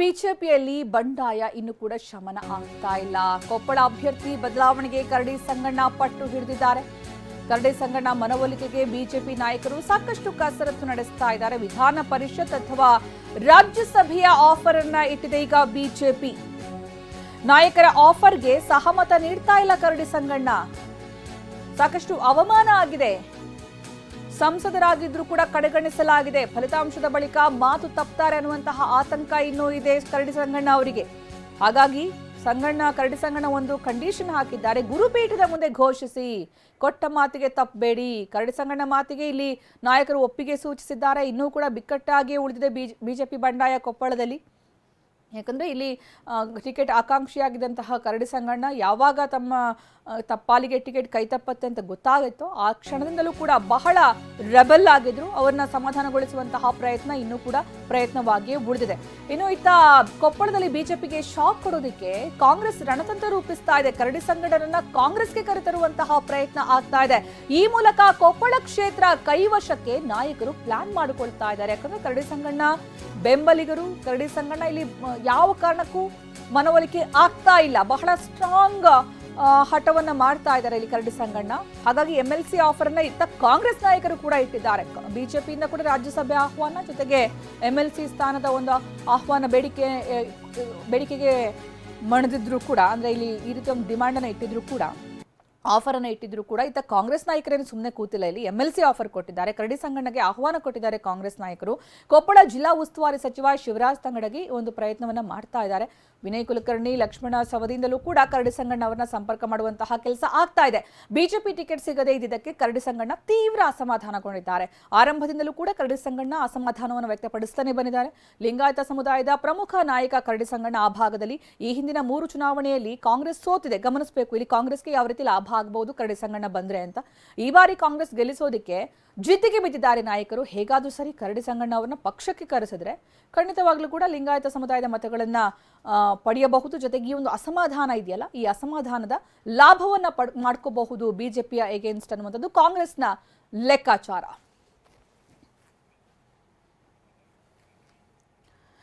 ಬಿಜೆಪಿಯಲ್ಲಿ ಬಂಡಾಯ ಇನ್ನು ಕೂಡ ಶಮನ ಆಗ್ತಾ ಇಲ್ಲ. ಕೊಪ್ಪಳ ಅಭ್ಯರ್ಥಿ ಬದಲಾವಣೆಗೆ ಕರಡಿ ಸಂಗಣ್ಣ ಪಟ್ಟು ಹಿಡಿದಿದ್ದಾರೆ. ಕರಡಿ ಸಂಗಣ್ಣ ಮನವೊಲಿಕೆಗೆ ಬಿಜೆಪಿ ನಾಯಕರು ಸಾಕಷ್ಟು ಕಸರತ್ತು ನಡೆಸ್ತಾ ಇದ್ದಾರೆ. ವಿಧಾನ ಪರಿಷತ್ ಅಥವಾ ರಾಜ್ಯಸಭೆಯ ಆಫರ್ ಅನ್ನ ಇಟ್ಟಿದೆ ಈಗ ಬಿಜೆಪಿ. ನಾಯಕರ ಆಫರ್ಗೆ ಸಹಮತ ನೀಡ್ತಾ ಇಲ್ಲ ಕರಡಿ ಸಂಗಣ್ಣ. ಸಾಕಷ್ಟು ಅವಮಾನ ಆಗಿದೆ. ಸಂಸದರಾಗಿದ್ರು ಕೂಡ ಕಡೆಗಣಿಸಲಾಗಿದೆ. ಫಲಿತಾಂಶದ ಬಳಿಕ ಮಾತು ತಪ್ತಾರೆ ಅನ್ನುವಂತಹ ಆತಂಕ ಇನ್ನೂ ಇದೆ ಕರಡಿ ಸಂಗಣ್ಣ ಅವರಿಗೆ. ಹಾಗಾಗಿ ಸಂಗಣ್ಣ, ಕರಡಿ ಸಂಗಣ್ಣ ಒಂದು ಕಂಡೀಷನ್ ಹಾಕಿದ್ದಾರೆ. ಗುರುಪೀಠದ ಮುಂದೆ ಘೋಷಿಸಿ, ಕೊಟ್ಟ ಮಾತಿಗೆ ತಪ್ಪಬೇಡಿ. ಕರಡಿ ಸಂಗಣ್ಣ ಮಾತಿಗೆ ಇಲ್ಲಿ ನಾಯಕರು ಒಪ್ಪಿಗೆ ಸೂಚಿಸಿದ್ದಾರೆ. ಇನ್ನೂ ಕೂಡ ಬಿಕ್ಕಟ್ಟಾಗಿಯೇ ಉಳಿದಿದೆ ಬಿಜೆಪಿ ಬಂಡಾಯ ಕೊಪ್ಪಳದಲ್ಲಿ. ಯಾಕಂದ್ರೆ ಇಲ್ಲಿ ಟಿಕೆಟ್ ಆಕಾಂಕ್ಷಿಯಾಗಿದ್ದಂತಹ ಕರಡಿ ಸಂಗಣ್ಣ ಯಾವಾಗ ತಮ್ಮ ತಪ್ಪಾಲಿಗೆ ಟಿಕೆಟ್ ಕೈ ತಪ್ಪತ್ತೆ ಅಂತ ಗೊತ್ತಾಗುತ್ತೋ ಆ ಕ್ಷಣದಿಂದಲೂ ಕೂಡ ಬಹಳ ರೆಬಲ್ ಆಗಿದ್ರು. ಅವರನ್ನ ಸಮಾಧಾನಗೊಳಿಸುವಂತಹ ಪ್ರಯತ್ನ ಇನ್ನೂ ಕೂಡ ಪ್ರಯತ್ನವಾಗಿಯೇ ಉಳಿದಿದೆ. ಇನ್ನು ಇತ್ತ ಕೊಪ್ಪಳದಲ್ಲಿ ಬಿಜೆಪಿಗೆ ಶಾಕ್ ಕೊಡೋದಕ್ಕೆ ಕಾಂಗ್ರೆಸ್ ರಣತಂತ್ರ ರೂಪಿಸ್ತಾ ಇದೆ. ಕರಡಿ ಸಂಗಡರನ್ನ ಕಾಂಗ್ರೆಸ್ಗೆ ಕರೆತರುವಂತಹ ಪ್ರಯತ್ನ ಆಗ್ತಾ ಇದೆ. ಈ ಮೂಲಕ ಕೊಪ್ಪಳ ಕ್ಷೇತ್ರ ಕೈವಶಕ್ಕೆ ನಾಯಕರು ಪ್ಲಾನ್ ಮಾಡಿಕೊಳ್ತಾ ಇದ್ದಾರೆ. ಯಾಕಂದ್ರೆ ಕರಡಿ ಸಂಗಣ್ಣ ಬೆಂಬಲಿಗರು, ಕರಡಿ ಸಂಗಣ್ಣ ಇಲ್ಲಿ ಯಾವ ಕಾರಣಕ್ಕೂ ಮನವೊಲಿಕೆ ಆಗ್ತಾ ಇಲ್ಲ. ಬಹಳ ಸ್ಟ್ರಾಂಗ್ ಹಠವನ್ನು ಮಾಡ್ತಾ ಇದ್ದಾರೆ ಇಲ್ಲಿ ಕರಡಿ ಸಂಗಣ್ಣ. ಹಾಗಾಗಿ ಎಂ ಎಲ್ ಸಿ ಆಫರ್ ಅನ್ನ ಇತ್ತ ಕಾಂಗ್ರೆಸ್ ನಾಯಕರು ಕೂಡ ಇಟ್ಟಿದ್ದಾರೆ. ಬಿಜೆಪಿಯಿಂದ ಕೂಡ ರಾಜ್ಯಸಭೆ ಆಹ್ವಾನ ಜೊತೆಗೆ ಎಂ ಎಲ್ ಸಿ ಸ್ಥಾನದ ಒಂದು ಆಹ್ವಾನ ಬೇಡಿಕೆ ಬೇಡಿಕೆಗೆ ಮಣಿದಿದ್ರು ಕೂಡ. ಅಂದ್ರೆ ಇಲ್ಲಿ ಈ ರೀತಿ ಒಂದು ಡಿಮಾಂಡ್ ಅನ್ನ ಇಟ್ಟಿದ್ರು ಕೂಡ. ಆಫರ್ ಅನ್ನು ಇಟ್ಟಿದ್ರು ಕೂಡ ಇತ್ತ ಕಾಂಗ್ರೆಸ್ ನಾಯಕರೇನು ಸುಮ್ಮನೆ ಕೂತಿಲ್ಲ. ಇಲ್ಲಿ ಎಂ ಸಿ ಆಫರ್ ಕೊಟ್ಟಿದ್ದಾರೆ. ಕರಡಿ ಸಂಗಣ್ಣಗೆ ಆಹ್ವಾನ ಕೊಟ್ಟಿದ್ದಾರೆ ಕಾಂಗ್ರೆಸ್ ನಾಯಕರು. ಕೊಪ್ಪಳ ಜಿಲ್ಲಾ ಉಸ್ತುವಾರಿ ಸಚಿವ ಶಿವರಾಜ್ ತಂಗಡಗಿ ಒಂದು ಪ್ರಯತ್ನವನ್ನ ಮಾಡ್ತಾ ಇದ್ದಾರೆ. ವಿನಯ್ ಕುಲಕರ್ಣಿ, ಲಕ್ಷ್ಮಣ ಸವದಿಯಿಂದಲೂ ಕೂಡ ಕರಡಿ ಸಂಗಣ್ಣ ಅವರನ್ನ ಸಂಪರ್ಕ ಮಾಡುವಂತಹ ಕೆಲಸ ಆಗ್ತಾ ಇದೆ. ಬಿಜೆಪಿ ಟಿಕೆಟ್ ಸಿಗದೇ ಇದ್ದಿದ್ದಕ್ಕೆ ಕರಡಿ ಸಂಗಣ್ಣ ತೀವ್ರ ಅಸಮಾಧಾನಗೊಂಡಿದ್ದಾರೆ. ಆರಂಭದಿಂದಲೂ ಕೂಡ ಕರಡಿ ಸಂಗಣ್ಣ ಅಸಮಾಧಾನವನ್ನು ವ್ಯಕ್ತಪಡಿಸುತ್ತಾನೆ ಬಂದಿದ್ದಾರೆ. ಲಿಂಗಾಯತ ಸಮುದಾಯದ ಪ್ರಮುಖ ನಾಯಕ ಕರಡಿ ಸಂಗಣ್ಣ ಆ ಭಾಗದಲ್ಲಿ ಈ ಹಿಂದಿನ ಮೂರು ಚುನಾವಣೆಯಲ್ಲಿ ಕಾಂಗ್ರೆಸ್ ಸೋತಿದೆ. ಗಮನಿಸಬೇಕು, ಇಲ್ಲಿ ಕಾಂಗ್ರೆಸ್ಗೆ ಯಾವ ರೀತಿ ಲಾಭ ಆಗಬಹುದು, ಕರಡಿ ಸಂಗಣ್ಣ ಬಂದ್ರೆ ಅಂತ. ಈ ಬಾರಿ ಕಾಂಗ್ರೆಸ್ ಗೆಲ್ಲಿಸೋದಕ್ಕೆ ಜಿದ್ದಿಗೆ ಬಿದ್ದಿದ್ದಾರೆ ನಾಯಕರು. ಹೇಗಾದ್ರೂ ಸರಿ ಕರಡಿ ಸಂಗಣ್ಣ ಅವರನ್ನ ಪಕ್ಷಕ್ಕೆ ಕರೆಸಿದ್ರೆ ಖಂಡಿತವಾಗ್ಲೂ ಕೂಡ ಲಿಂಗಾಯತ ಸಮುದಾಯದ ಮತಗಳನ್ನ ಪಡೆಯಬಹುದು. ಜೊತೆಗೆ ಈ ಒಂದು ಅಸಮಾಧಾನ ಇದೆಯಲ್ಲ, ಈ ಅಸಮಾಧಾನದ ಲಾಭವನ್ನ ಪಡ್, ಮಾಡ್ಕೋಬಹುದು ಬಿಜೆಪಿಯ ಎಗೇನ್ಸ್ಟ್ ಅನ್ನುವಂಥದ್ದು ಕಾಂಗ್ರೆಸ್ನ ಲೆಕ್ಕಾಚಾರ.